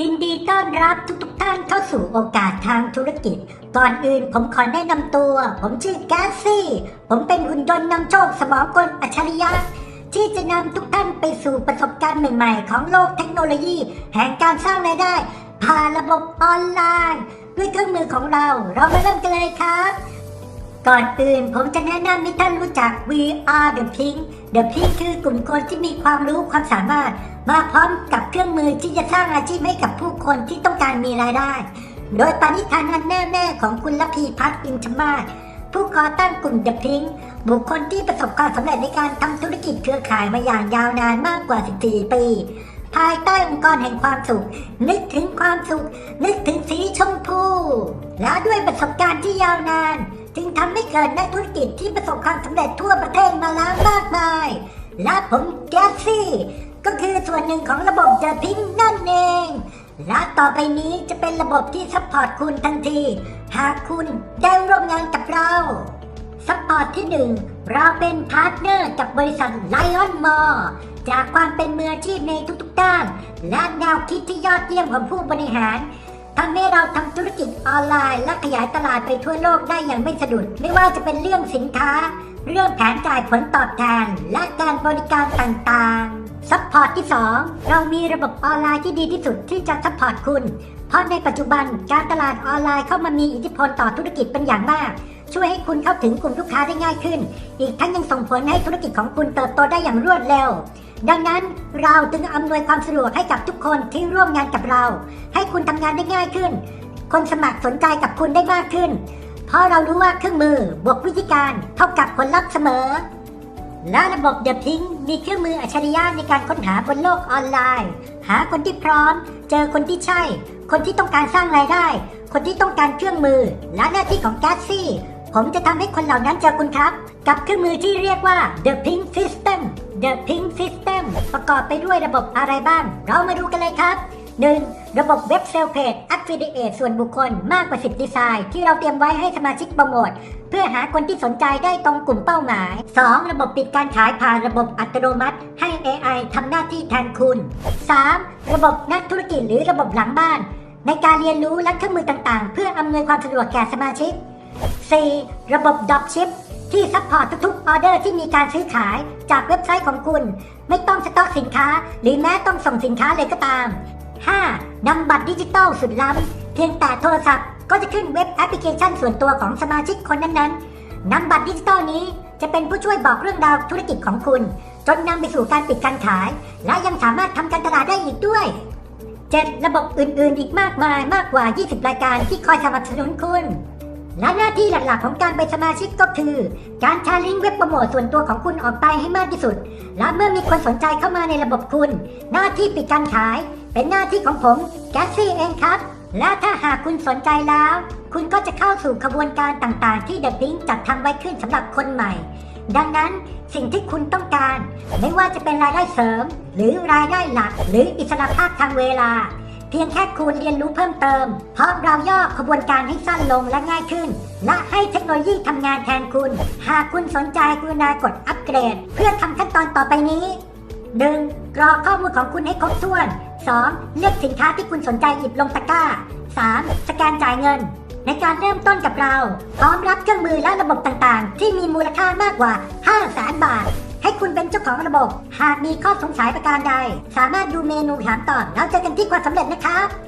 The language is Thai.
ยินดีต้อนรับทุกๆทท่านเข้าสู่โอกาสทางธุรกิจ ก่อนอื่นผมขอแนะนำตัว ผมชื่อแกสซี่ ผมเป็นหุ่นยนต์นำโชคสมองกลอัจฉริยะ ที่จะนำทุกท่านไปสู่ประสบการณ์ใหม่ๆ ของโลกเทคโนโลยี แห่งการสร้างรายได้ ผ่านระบบออนไลน์ ด้วยเครื่องมือของเรา เรามาเริ่มกันเลยครับ ก่อนอื่นผมจะแนะนำให้ท่านรู้จัก VR The Pink The Pink คือกลุ่มคนที่มีความรู้ความสามารถ มาพร้อมกับเครื่องมือที่จะสร้างอาชีพให้กับผู้คนที่ต้องการมีรายได้ โดยปณิธานอันแน่แน่ของคุณละพีพัฒน์อินทมาศผู้ก่อตั้งกลุ่ม The Pink บุคคลที่ประสบความสำเร็จในการทำธุรกิจเครือข่ายมาอย่างยาวนานมากกว่า 14 ปี ภายใต้องค์กรแห่งความสุข นึกถึงความสุข นึกถึงสีชมพู และด้วยประสบการณ์ที่ยาวนาน จึงทำให้เกิดนักธุรกิจที่ประสบความสำเร็จทั่วประเทศมาแล้วมากมาย และผมแกสซี่ ก็คือส่วนหนึ่งของระบบเดอะพิงนั่นเองและต่อไปนี้จะเป็นระบบที่ซัพพอร์ตคุณทันที หากคุณได้ร่วมงานกับเราซัพพอร์ตที่ 1 เราเป็นพาร์ทเนอร์กับบริษัทไลออนมอจากความเป็นมืออาชีพในทุกๆด้าน และแนวคิดที่ยอดเยี่ยมของผู้บริหาร ทำให้เราทำธุรกิจออนไลน์ และขยายตลาดไปทั่วโลกได้อย่างไม่สะดุด ไม่ว่าจะเป็นเรื่องสินค้า เรื่องแผนจ่ายผลตอบแทน และการบริการต่างๆ ซัพพอร์ตที่ 2 เรามีระบบออนไลน์ที่ดีที่สุดที่จะซัพพอร์ตคุณ เพราะในปัจจุบันการตลาดออนไลน์เข้ามามีอิทธิพลต่อธุรกิจเป็นอย่างมาก ช่วยให้คุณเข้าถึงกลุ่มลูกค้าได้ง่ายขึ้น อีกทั้งยังส่งผลให้ธุรกิจของคุณเติบโตได้อย่างรวดเร็ว ดังนั้นเราจึงอำนวยความสะดวกให้กับทุกคนที่ร่วมงานกับเรา ให้คุณทำงานได้ง่ายขึ้น คนสมัครสนใจกับคุณได้มากขึ้น เพราะเรารู้ว่าเครื่องมือบวกวิธีการเท่ากับผลลัพธ์เสมอ และระบบ The Pink มีเครื่องมืออัจฉริยะในการค้นหาบนโลกออนไลน์ หาคนที่พร้อม เจอคนที่ใช่ คนที่ต้องการสร้างรายได้ คนที่ต้องการเครื่องมือ และหน้าที่ของแกสซี่ผมจะทำให้คนเหล่านั้นเจอคุณครับ กับเครื่องมือที่เรียกว่า The Pink System The Pink ประกอบไปด้วยระบบอะไรบ้าง เรามาดูกันเลยครับ 1. ระบบเว็บเซลเพจ Affiliate ส่วนบุคคลมากกว่า 10 ดีไซน์ ที่เราเตรียมไว้ให้สมาชิกโปรโมท เพื่อหาคนที่สนใจได้ตรงกลุ่มเป้าหมาย 2. ระบบปิดการขายผ่านระบบอัตโนมัติ ให้ AI ทำหน้าที่แทนคุณ 3. ระบบนักธุรกิจหรือระบบหลังบ้าน ในการเรียนรู้และเครื่องมือต่างๆ เพื่ออำนวยความสะดวกแก่สมาชิก 4. ระบบดรอปชิป ที่ซัพพอร์ตทุกๆออเดอร์ที่มีการซื้อขายจากเว็บไซต์ของคุณ ไม่ต้องสต็อกสินค้า หรือแม้ต้องส่งสินค้าเลยก็ตาม 5. นำบัตรดิจิตอลสุดล้ำ เพียงแต่โทรศัพท์ก็จะขึ้นเว็บแอปพลิเคชันส่วนตัวของสมาชิกคนนั้นๆนำบัตรดิจิตอลนี้จะเป็นผู้ช่วยบอกเรื่องราวธุรกิจของคุณ จนนำไปสู่การปิดการขาย และยังสามารถทำการตลาดได้อีกด้วย 7. ระบบอื่นๆ อีกมากมายมากกว่า 20 รายการที่คอยสนับสนุนคุณ และหน้าที่หลักๆของการเป็นสมาชิกก็คือ การแชร์ลิงก์เว็บโปรโมทส่วนตัวของคุณออกไปให้มากที่สุด และเมื่อมีคนสนใจเข้ามาในระบบคุณ หน้าที่ปิดการขาย เป็นหน้าที่ของผมแกสซี่เองครับ และถ้าหากคุณสนใจแล้ว คุณก็จะเข้าสู่ขบวนการต่างๆ ที่ The Pink จัดทำไว้ขึ้นสำหรับคนใหม่ ดังนั้นสิ่งที่คุณต้องการ ไม่ว่าจะเป็นรายได้เสริม หรือรายได้หลัก หรืออิสระภาพทางเวลา พียงแค่คุณเรียนรู้เพิ่มเติมเพราะเราย่อขบวนการให้สั้นลงและง่ายขึ้น และให้เทคโนโลยีทำงานแทนคุณ หากคุณสนใจกรุณากดอัปเกรด เพื่อทำขั้นตอนต่อไปนี้ 1. กรอกข้อมูลของคุณให้ครบถ้วน 2. เลือกสินค้าที่คุณสนใจหยิบลงตะกร้า 3. สแกนจ่ายเงิน ในการเริ่มต้นกับเรา พร้อมรับเครื่องมือและระบบต่างๆ ที่มีมูลค่ามากกว่า 5 0 0แสนบาท เจ้าของระบบ หากมีข้อสงสัยประการใด สามารถดูเมนูถามตอบแล้วเจอกันที่ความสำเร็จนะครับ